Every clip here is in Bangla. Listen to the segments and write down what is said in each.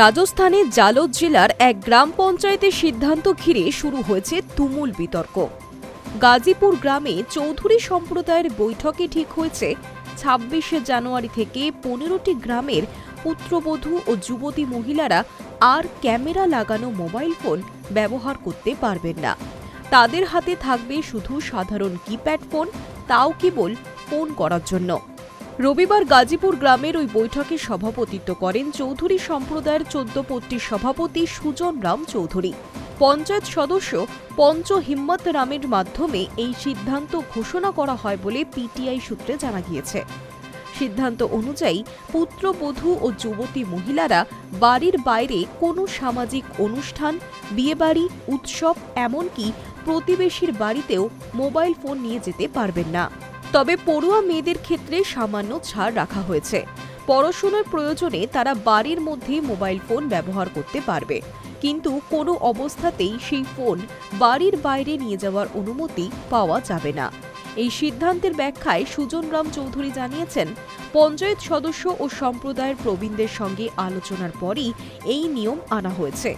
রাজস্থানের জালোদ জেলার এক গ্রাম পঞ্চায়েতের সিদ্ধান্ত ঘিরে শুরু হয়েছে তুমুল বিতর্ক। গাজীপুর গ্রামে চৌধুরী সম্প্রদায়ের বৈঠকে ঠিক হয়েছে ছাব্বিশে জানুয়ারি থেকে পনেরোটি গ্রামের পুত্রবধূ ও যুবতী মহিলারা আর ক্যামেরা লাগানো মোবাইল ফোন ব্যবহার করতে পারবেন না। তাদের হাতে থাকবে শুধু সাধারণ কিপ্যাড ফোন, তাও কেবল ফোন করার জন্য। রবিবার গাজীপুর গ্রামের ওই বৈঠকে সভাপতিত্ব করেন চৌধুরী সম্প্রদায়ের চোদ্দ চোদ্দপট্টির সভাপতি সুজন রাম চৌধুরী। পঞ্চায়েত সদস্য পঞ্চ হিম্মত রামের মাধ্যমে এই সিদ্ধান্ত ঘোষণা করা হয় বলে পিটিআই সূত্রে জানা গিয়েছে। সিদ্ধান্ত অনুযায়ী পুত্রবধূ ও যুবতী মহিলারা বাড়ির বাইরে কোনো সামাজিক অনুষ্ঠান, বিয়েবাড়ি, উৎসব, এমনকি প্রতিবেশীর বাড়িতেও মোবাইল ফোন নিয়ে যেতে পারবেন না। তবে পড়ুয়া মেয়েদের ক্ষেত্রে সামান্য ছাড় রাখা হয়েছে। পড়াশোনার প্রয়োজনে তারা বাড়ির মধ্যে মোবাইল ফোন ব্যবহার করতে পারবে। কিন্তু কোনো অবস্থাতেই সেই ফোন বাড়ির বাইরে নিয়ে যাওয়ার অনুমতি পাওয়া যাবে না। এই সিদ্ধান্তের ব্যাখ্যায় সুজন রাম চৌধুরী জানিয়েছেন, পঞ্চায়েত সদস্য ও সম্প্রদায়ের প্রবীণদের সঙ্গে আলোচনার পরই এই নিয়ম আনা হয়েছে।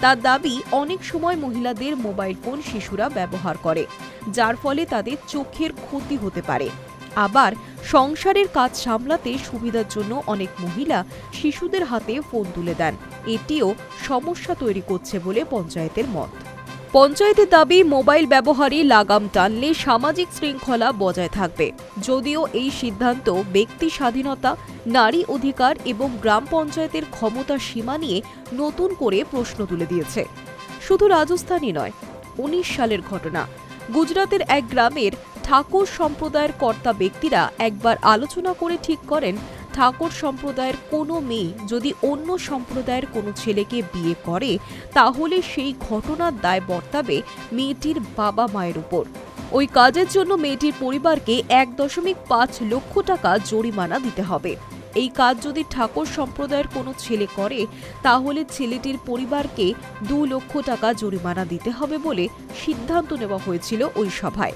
তার দাবি, অনেক সময় মহিলাদের মোবাইল ফোন শিশুরা ব্যবহার করে, যার ফলে তাদের চোখের ক্ষতি হতে পারে। আবার, সংসারের কাজ সামলাতে সুবিধার জন্য অনেক মহিলা শিশুদের হাতে ফোন তুলে দেন। এটিও সমস্যা তৈরি করছে বলে পঞ্চায়েতের মত। পঞ্চায়েতের দাবি, মোবাইল ব্যবহারে লাগাম টানলে সামাজিক শৃঙ্খলা বজায় থাকবে। যদিও এই সিদ্ধান্ত ব্যক্তি স্বাধীনতা, নারী অধিকার এবং গ্রাম পঞ্চায়েতের ক্ষমতা সীমা নিয়ে নতুন করে প্রশ্ন তুলে দিয়েছে। শুধু রাজস্থানই নয়, উনিশ সালের ঘটনা। গুজরাতের এক গ্রামের ঠাকুর সম্প্রদায়ের কর্তা ব্যক্তিরা একবার আলোচনা করে ঠিক করেন ঠাকুর সম্প্রদায়ের কোনো মেয়ে যদি অন্য সম্প্রদায়ের কোনো ছেলেকে বিয়ে করে, তাহলে সেই ঘটনার দায় বর্তাবে মেয়েটির বাবা মায়ের উপর। ওই কাজের জন্য মেয়েটির পরিবারকে এক দশমিক পাঁচ লক্ষ টাকা জরিমানা দিতে হবে। এই কাজ যদি ঠাকুর সম্প্রদায়ের কোনো ছেলে করে, তাহলে ছেলেটির পরিবারকে দু লক্ষ টাকা জরিমানা দিতে হবে বলে সিদ্ধান্ত নেওয়া হয়েছিল ওই সভায়।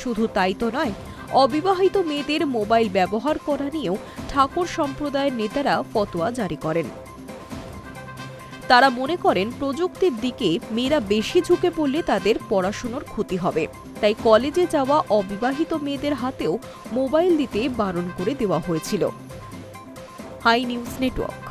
শুধু তাই তো নয় অবিবাহিত মেয়েদের মোবাইল ব্যবহার করা নিয়েও ঠাকুর সম্প্রদায়ের নেতারা ফতোয়া জারি করেন। তারা মনে করেন, প্রযুক্তির দিকে মেয়েরা বেশি ঝুঁকে পড়লে তাদের পড়াশুনোর ক্ষতি হবে। তাই কলেজে যাওয়া অবিবাহিত মেয়েদের হাতেও মোবাইল দিতে বারণ করে দেওয়া হয়েছিল। High news network.